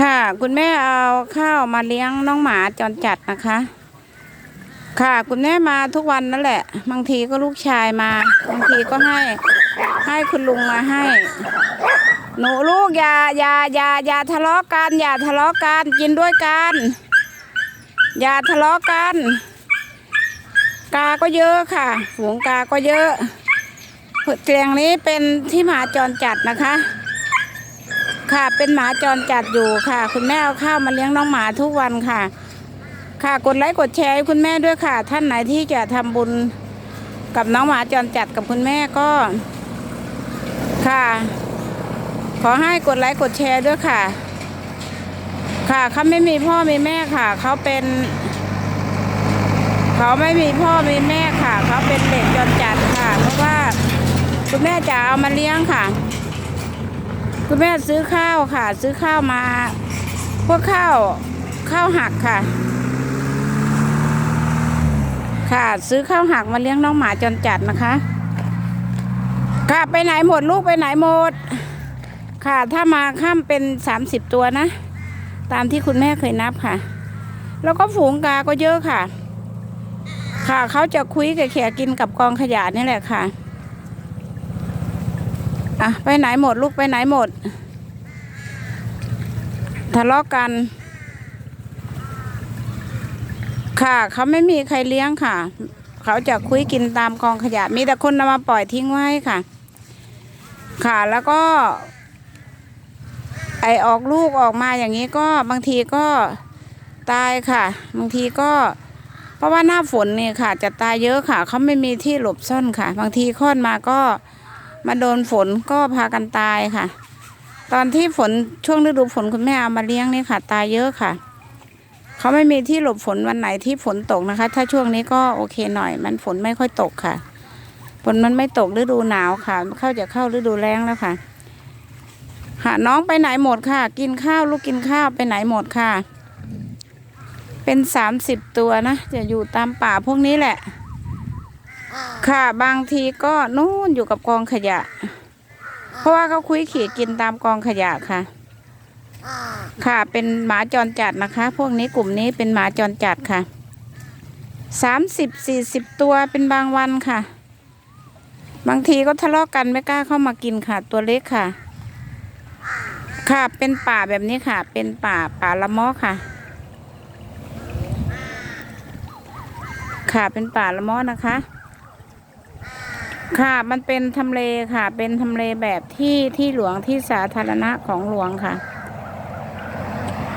ค่ะ คุณแม่เอาข้าวมาเลี้ยงน้องหมาจรจัดนะคะ ค่ะ คุณแม่มาทุกวันนั่นแหละ บางทีก็ลูกชายมา บางทีก็ให้ ให้คุณลุงมาให้ หนูลูกอย่าอย่าอย่าอย่าทะเลาะกัน อย่าทะเลาะกันกินด้วยกัน อย่าทะเลาะกัน กาก็เยอะค่ะฝูงกาก็เยอะเกลียงนี้เป็นที่หมาจรจัดนะคะ ค่ะ เป็นหมาจรจัดอยู่ค่ะ คุณแม่เอาข้าวมาเลี้ยงน้องหมาทุกวันค่ะ ค่ะกดไลค์กดแชร์ให้คุณแม่ด้วยค่ะ ท่านไหนที่จะทำบุญกับน้องหมาจรจัดกับคุณแม่ก็ ค่ะ ขอให้กดไลค์กดแชร์ด้วยค่ะ ค่ะเขาไม่มีพ่อมีแม่ค่ะเขาเป็นเขาไม่มีพ่อมีแม่ค่ะเขาเป็นเด็กจรจัดค่ะ เพราะว่าคุณแม่จะเอามาเลี้ยงค่ะ คุณแม่ซื้อข้าวค่ะ ซื้อข้าวมา พวกข้าวข้าวหักค่ะ ค่ะ ซื้อข้าวหักมาเลี้ยงน้องหมาจรจัดนะคะ ค่ะไปไหนหมดลูกไปไหนหมด ค่ะถ้ามาข้ามเป็นสามสิบตัวนะ ตามที่คุณแม่เคยนับค่ะ แล้วก็ฝูงกาก็เยอะค่ะ ค่ะเขาจะคุยกับแขกกินกับกองขยะนี่แหละค่ะ อะไปไหนหมดลูกไปไหนหมด ทะเลาะกัน ค่ะเขาไม่มีใครเลี้ยงค่ะ เขาจะคุยกินตามกองขยะ มีแต่คนนำมาปล่อยทิ้งไว้ค่ะ ค่ะแล้วก็ ไอออกลูกออกมาอย่างนี้ก็บางทีก็ตายค่ะ บางทีก็เพราะว่าหน้าฝนนี่ค่ะ จะตายเยอะค่ะ เขาไม่มีที่หลบซ่อนค่ะ บางทีคลอดมาก็ มาโดนฝนก็พากันตายค่ะ ตอนที่ฝนช่วงฤดูฝนคุณแม่เอามาเลี้ยงนี่ค่ะ ตายเยอะค่ะ เขาไม่มีที่หลบฝนวันไหนที่ฝนตกนะคะ ถ้าช่วงนี้ก็โอเคหน่อย มันฝนไม่ค่อยตกค่ะ ฝนมันไม่ตกฤดูหนาวค่ะ เข้าจะเข้าฤดูแล้งแล้วค่ะ ค่ะน้องไปไหนหมดค่ะ กินข้าวลูกกินข้าวไปไหนหมดค่ะ เป็นสามสิบตัวนะจะอยู่ตามป่าพวกนี้แหละ ค่ะ บางทีก็นู่นอยู่กับกองขยะ เพราะว่าเขาคุยขี่กินตามกองขยะค่ะ ค่ะ เป็นหมาจรจัดนะคะ พวกนี้กลุ่มนี้เป็นหมาจรจัดค่ะสามสิบสี่สิบตัวเป็นบางวันค่ะ บางทีก็ทะเลาะกันไม่กล้าเข้ามากินค่ะ ตัวเล็กค่ะ ค่ะเป็นป่าแบบนี้ค่ะ เป็นป่าป่าละมอค่ะ ค่ะเป็นป่าละมอนะคะ ค่ะ มันเป็นทำเลค่ะ เป็นทำเลแบบที่ที่หลวงที่สาธารณะของหลวงค่ะ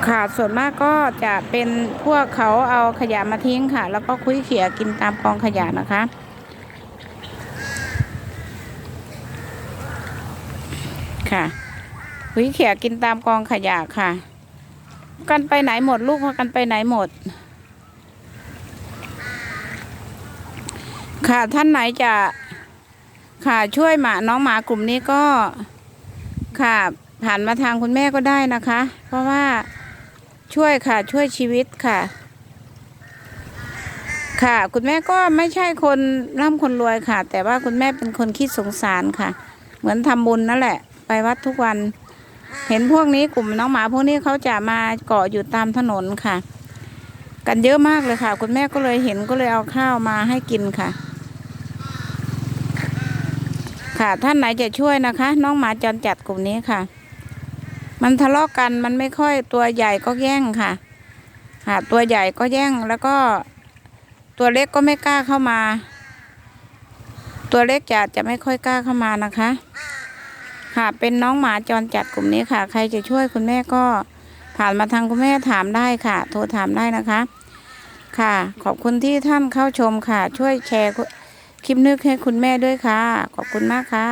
ค่ะส่วนมากก็จะเป็นพวกเขาเอาขยะมาทิ้งค่ะ แล้วก็คุยเขี่ยกินตามกองขยะนะคะ ค่ะคุยเขี่ยกินตามกองขยะค่ะ กันไปไหนหมดลูกพากันไปไหนหมดค่ะท่านไหนจะ ค่ะช่วยหมาน้องหมากลุ่มนี้ก็ค่ะผ่านมาทางคุณแม่ก็ได้นะคะ เพราะว่าช่วยค่ะช่วยชีวิตค่ะ ค่ะ คุณแม่ก็ไม่ใช่คนร่ำคนรวยค่ะ แต่ว่าคุณแม่เป็นคนคิดสงสารค่ะ เหมือนทำบุญนั่นแหละ ไปวัดทุกวัน เห็นพวกนี้กลุ่มน้องหมาพวกนี้เขาจะมาเกาะอยู่ตามถนนค่ะ กันเยอะมากเลยค่ะ คุณแม่ก็เลยเห็นก็เลยเอาข้าวมาให้กินค่ะ ค่ะ ท่านไหนจะช่วยนะคะ น้องหมาจรจัดกลุ่มนี้ค่ะ มันทะเลาะกันมันไม่ค่อยตัวใหญ่ก็แย่งค่ะค่ะ ตัวใหญ่ก็แย่งแล้วก็ตัวเล็กก็ไม่กล้าเข้ามา ตัวเล็กจะจะไม่ค่อยกล้าเข้ามานะคะ ค่ะเป็นน้องหมาจรจัดกลุ่มนี้ค่ะ ใครจะช่วยคุณแม่ก็ผ่านมาทางคุณแม่ถามได้ค่ะ โทรถามได้นะคะ ค่ะ ขอบคุณที่ท่านเข้าชมค่ะ ช่วยแชร์ คลิปนึกให้คุณแม่ด้วยค่ะ ขอบคุณมากค่ะ